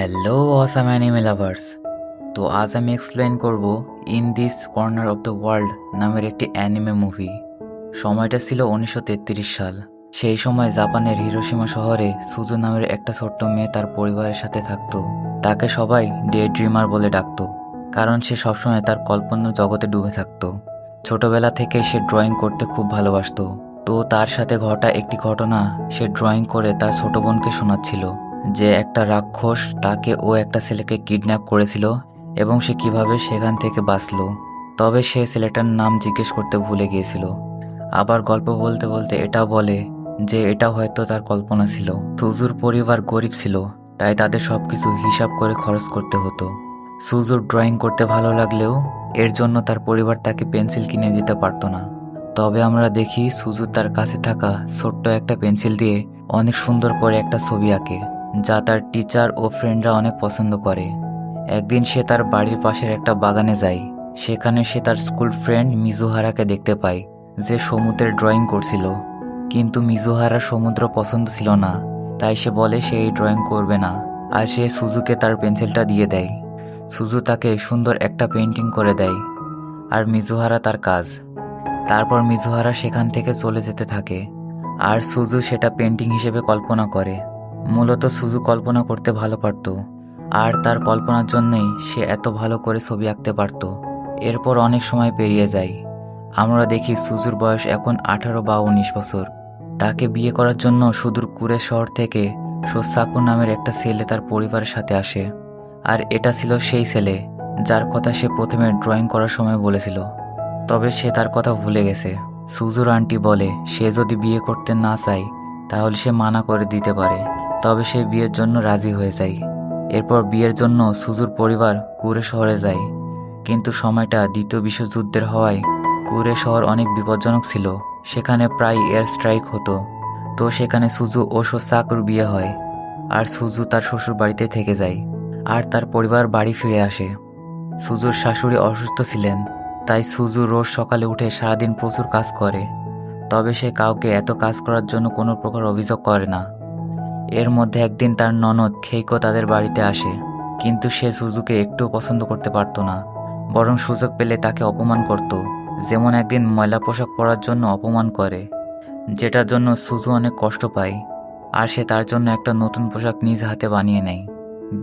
Hello awesome anime lovers তো আজ আমি এক্সপ্লেন করব in this corner of the world নামের একটি অ্যানিমে মুভি সময়টা ছিল উনিশশো তেত্রিশ সাল। সেই সময় জাপানের হিরোসীমা শহরে সুজু নামের একটা ছোট্ট মেয়ে তার পরিবারের সাথে থাকতো। তাকে সবাই ডে ড্রিমার বলে ডাকতো, কারণ সে সবসময় তার কল্পনা জগতে ডুবে থাকতো। ছোটবেলা থেকে সে ড্রয়িং করতে খুব ভালোবাসতো। তো তার সাথে ঘটা একটি ঘটনা সে ড্রয়িং করে তার ছোট বোনকে শোনাচ্ছিল। যে একটা রাক্ষস তাকে ও একটা ছেলেকে কিডন্যাপ করেছিল এবং সে কীভাবে সেখান থেকে বাঁচলো, তবে সে ছেলেটার নাম জিজ্ঞেস করতে ভুলে গিয়েছিল। আবার গল্প বলতে বলতে এটা বলে যে এটা হয়তো তার কল্পনা ছিল। সুজুর পরিবার গরিব ছিল, তাই তাদের সবকিছু হিসাব করে খরচ করতে হতো। সুজুর ড্রয়িং করতে ভালো লাগলেও এর জন্য তার পরিবার তাকে পেন্সিল কিনে দিতে পারতো না। তবে আমরা দেখি সুজু তার কাছে থাকা ছোট্ট একটা পেন্সিল দিয়ে অনেক সুন্দর করে একটা ছবি আঁকে। যা তার টিচার ও ফ্রেন্ডরা অনেক পছন্দ করে। একদিন সে তার বাড়ির পাশের একটা বাগানে যায়। সেখানে সে তার স্কুল ফ্রেন্ড মিজুহারাকে দেখতে পায়, যে সমুদ্রের ড্রয়িং করছিল। কিন্তু মিজুহারা সমুদ্র পছন্দ ছিল না, তাই সে বলে সে এই ড্রয়িং করবে না। আর সে সুজুকে তার পেন্সিলটা দিয়ে দেয়। সুজু তাকে সুন্দর একটা পেন্টিং করে দেয়, আর মিজুহারা তার কাজ। তারপর মিজুহারা সেখান থেকে চলে যেতে থাকে, আর সুজু সেটা পেন্টিং হিসেবে কল্পনা করে। মূলত সুজু কল্পনা করতে ভালো পারত, আর তার কল্পনার জন্যই সে এত ভালো করে ছবি আঁকতে পারত। এরপর অনেক সময় পেরিয়ে যায়। আমরা দেখি সুজুর বয়স এখন আঠারো বা উনিশ বছর। তাকে বিয়ে করার জন্য সুদূর কুরে শহর থেকে সোসাকু নামের একটা ছেলে তার পরিবারের সাথে আসে। আর এটা ছিল সেই ছেলে, যার কথা সে প্রথমে ড্রয়িং করার সময় বলেছিল। তবে সে তার কথা ভুলে গেছে। সুজুর আন্টি বলে, সে যদি বিয়ে করতে না চায়, তাহলে সে মানা করে দিতে পারে। তবে সে বিয়ের জন্য রাজি হয়ে যায়। এরপর বিয়ের জন্য সুজুর পরিবার কুরে শহরে যায়। কিন্তু সময়টা দ্বিতীয় বিশ্বযুদ্ধের হওয়ায় কুরে শহর অনেক বিপজ্জনক ছিল। সেখানে প্রায় এয়ার স্ট্রাইক হতো। তো সেখানে সুজু ও সাকুর বিয়ে হয়। আর সুজু তার শ্বশুর বাড়িতে থেকে যায়। আর তার পরিবার বাড়ি ফিরে আসে। সুজুর শাশুড়ি অসুস্থ ছিলেন। তাই সুজু রোজ সকালে উঠে সারাদিন প্রচুর কাজ করে। তবে সে কাউকে এত কাজ করার জন্য কোনো প্রকার অভিযোগ করে না। এর মধ্যে একদিন তার ননদ খেইকো তাদের বাড়িতে আসে, কিন্তু সে সুজুকে একটুও পছন্দ করতে পারত না, বরং সুযোগ পেলে তাকে অপমান করত, যেমন একদিন ময়লা পোশাক পরার জন্য অপমান করে, যেটার জন্য সুজু অনেক কষ্ট পায়, আর সে তার জন্য একটা নতুন পোশাক নিজ হাতে বানিয়ে নেয়।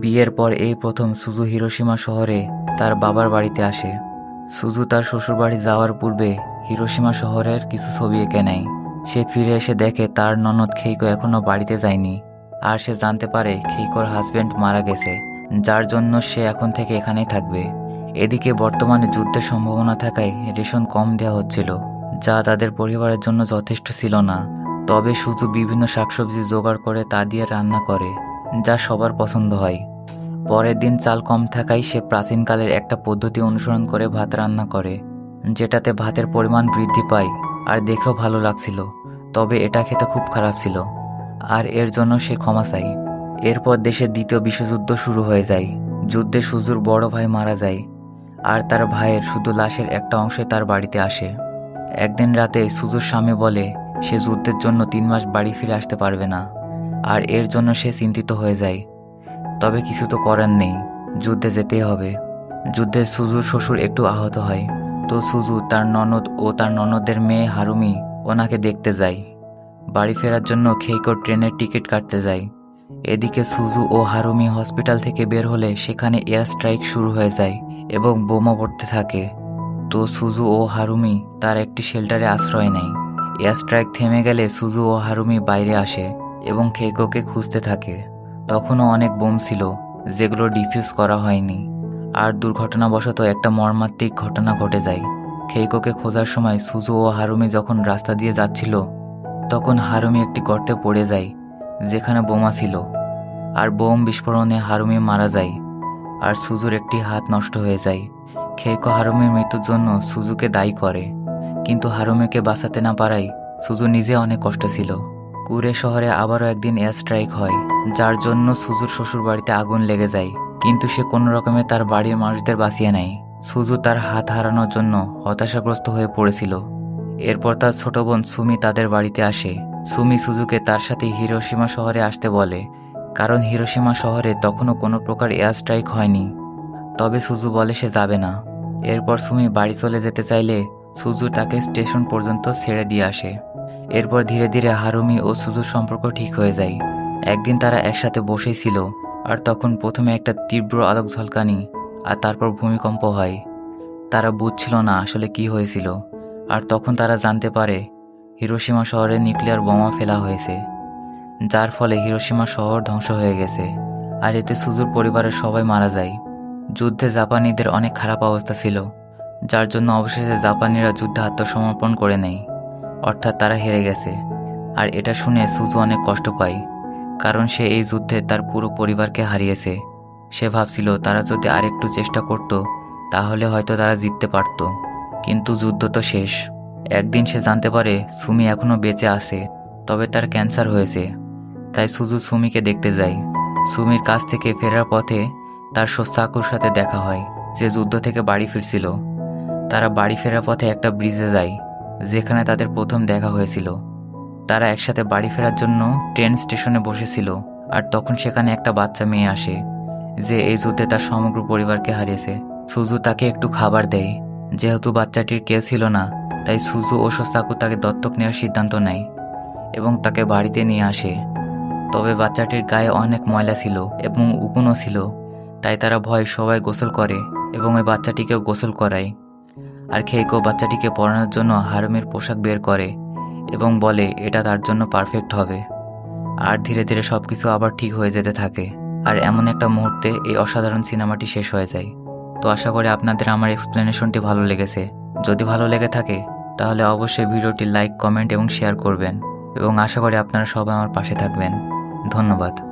বিয়ের পর এই প্রথম সুজু হিরোসীমা শহরে তার বাবার বাড়িতে আসে। সুজু তার শ্বশুরবাড়ি যাওয়ার পূর্বে হিরোসীমা শহরের কিছু ছবি এঁকে নেয়। সে ফিরে এসে দেখে তার ননদ খেইকো এখনও বাড়িতে যায়নি। আর সে জানতে পারে খেইকোর হাজবেন্ড মারা গেছে, যার জন্য সে এখন থেকে এখানেই থাকবে। এদিকে বর্তমানে যুদ্ধের সম্ভাবনা থাকায় রেশন কম দেওয়া হচ্ছিল, যা তাদের পরিবারের জন্য যথেষ্ট ছিল না। তবে শুধু বিভিন্ন শাকসবজি জোগাড় করে তা দিয়ে রান্না করে, যা সবার পছন্দ হয়। পরের দিন চাল কম থাকায় সে প্রাচীনকালের একটা পদ্ধতি অনুসরণ করে ভাত রান্না করে, যেটাতে ভাতের পরিমাণ বৃদ্ধি পায় আর দেখেও ভালো লাগছিল, তবে এটা খেতে খুব খারাপ ছিল। আর এর জন্য সে ক্ষমা চায় এরপর দেশের দ্বিতীয় বিশ্বযুদ্ধ শুরু হয়ে যায়। যুদ্ধে সুজুর বড় ভাই মারা যায়, আর তার ভাইয়ের শুধু লাশের একটা অংশে তার বাড়িতে আসে। একদিন রাতে সুজুর স্বামী বলে, সে যুদ্ধের জন্য তিন মাস বাড়ি ফিরে আসতে পারবে না। আর এর জন্য সে চিন্তিত হয়ে যায়। তবে কিছু তো করার নেই, যুদ্ধে যেতেই হবে। যুদ্ধে সুজুর শ্বশুর একটু আহত হয়, তো সুজু তার ননদ ও তার ননদের মেয়ে হারুমি ওনাকে দেখতে যায়। বাড়ি ফেরার জন্য খেইকো ট্রেনের টিকিট কাটতে যায় এদিকে সুজু ও হারুমি হসপিটাল থেকে বের হলে সেখানে এয়ার স্ট্রাইক শুরু হয়ে যায় এবং বোমা পড়তে থাকে। তো সুজু ও হারুমি তার একটি শেল্টারে আশ্রয় নেয়। এয়ার স্ট্রাইক থেমে গেলে সুজু ও হারুমি বাইরে আসে এবং খেইকোকে খুঁজতে থাকে। তখনও অনেক বোম ছিল, যেগুলো ডিফিউজ করা হয়নি। আর দুর্ঘটনাবশত একটা মর্মান্তিক ঘটনা ঘটে যায়। খেইকোকে খোঁজার সময় সুজু ও হারুমি যখন রাস্তা দিয়ে যাচ্ছিল তখন হারুমি একটি গর্তে পড়ে যায়, যেখানে বোমা ছিল। আর বোম বিস্ফোরণে হারুমি মারা যায়, আর সুজুর একটি হাত নষ্ট হয়ে যায়। খেইকো হারুমির মৃত্যুর জন্য সুজুকে দায়ী করে। কিন্তু হারুমিকে বাঁচাতে না পারায় সুজু নিজে অনেক কষ্ট ছিল। কুরে শহরে আবারও একদিন এয়ার স্ট্রাইক হয়, যার জন্য সুজুর শ্বশুর বাড়িতে আগুন লেগে যায়। কিন্তু সে কোনো রকমে তার বাড়ির মানুষদের বাঁচিয়ে নেয়। সুজু তার হাত হারানোর জন্য হতাশাগ্রস্ত হয়ে পড়েছিল। এরপর তার ছোট বোন সুমি তাদের বাড়িতে আসে। সুমি সুজুকে তার সাথে হিরোসীমা শহরে আসতে বলে, কারণ হিরোসীমা শহরে তখনও কোনো প্রকার এয়ার স্ট্রাইক হয়নি। তবে সুজু বলে সে যাবে না। এরপর সুমি বাড়ি চলে যেতে চাইলে সুজু তাকে স্টেশন পর্যন্ত ছেড়ে দিয়ে আসে। এরপর ধীরে ধীরে হারুমি ও সুজুর সম্পর্ক ঠিক হয়ে যায়। একদিন তারা একসাথে বসেই ছিল, আর তখন প্রথমে একটা তীব্র আলোক ঝলকানি আর তারপর ভূমিকম্প হয়। তারা বুঝছিল না আসলে কি হয়েছিল। আর তখন তারা জানতে পারে হিরোসীমা শহরে নিউক্লিয়ার বোমা ফেলা হয়েছে, যার ফলে হিরোসীমা শহর ধ্বংস হয়ে গেছে আর এতে সুজুর পরিবারের সবাই মারা যায়। যুদ্ধে জাপানিদের অনেক খারাপ অবস্থা ছিল, যার জন্য অবশেষে জাপানিরা যুদ্ধে আত্মসমর্পণ করে নেয়। অর্থাৎ তারা হেরে গেছে। আর এটা শুনে সুজু অনেক কষ্ট পায়, কারণ সে এই যুদ্ধে তার পুরো পরিবারকে হারিয়েছে। সে ভাবছিল, তারা যদি আরেকটু চেষ্টা করত, তাহলে হয়তো তারা জিততে পারত। কিন্তু যুদ্ধ তো শেষ। একদিন সে জানতে পারে সুমি এখনও বেঁচে আছে, তবে তার ক্যান্সার হয়েছে। তাই সুজু সুমিকে দেখতে যায় সুমির কাছ থেকে ফেরার পথে তার সোসাকুর সাথে দেখা হয়, যে যুদ্ধ থেকে বাড়ি ফিরছিল। তারা বাড়ি ফেরার পথে একটা ব্রিজে যায়, যেখানে তাদের প্রথম দেখা হয়েছিল। তারা একসাথে বাড়ি ফেরার জন্য ট্রেন স্টেশনে বসেছিল, আর তখন সেখানে একটা বাচ্চা মেয়ে আসে, যে এই যুদ্ধে তার সমগ্র পরিবারকে হারিয়েছে। সুজু তাকে একটু খাবার দেয় যেহেতু বাচ্চাটির কেউ ছিল না, তাই সুজু ও সোসাকু তাকে দত্তক নেওয়ার সিদ্ধান্ত নেয় এবং তাকে বাড়িতে নিয়ে আসে। তবে বাচ্চাটির গায়ে অনেক ময়লা ছিল এবং উকুনও ছিল, তাই তারা ভয় সবাই গোসল করে এবং ওই বাচ্চাটিকেও গোসল করায়। আর খেইকো বাচ্চাটিকে পড়ানোর জন্য হারমের পোশাক বের করে এবং বলে, এটা তার জন্য পারফেক্ট হবে। আর ধীরে ধীরে সব কিছু আবার ঠিক হয়ে যেতে থাকে। আর এমন একটা মুহূর্তে এই অসাধারণ সিনেমাটি শেষ হয়ে যায়। তো আশা করি আপনাদের আমার এক্সপ্লেনেশনটি ভালো লেগেছে। যদি ভালো লেগে থাকে, তাহলে অবশ্যই ভিডিওটি লাইক কমেন্ট এবং শেয়ার করবেন। এবং আশা করি আপনারা সবাই আমার পাশে থাকবেন। ধন্যবাদ।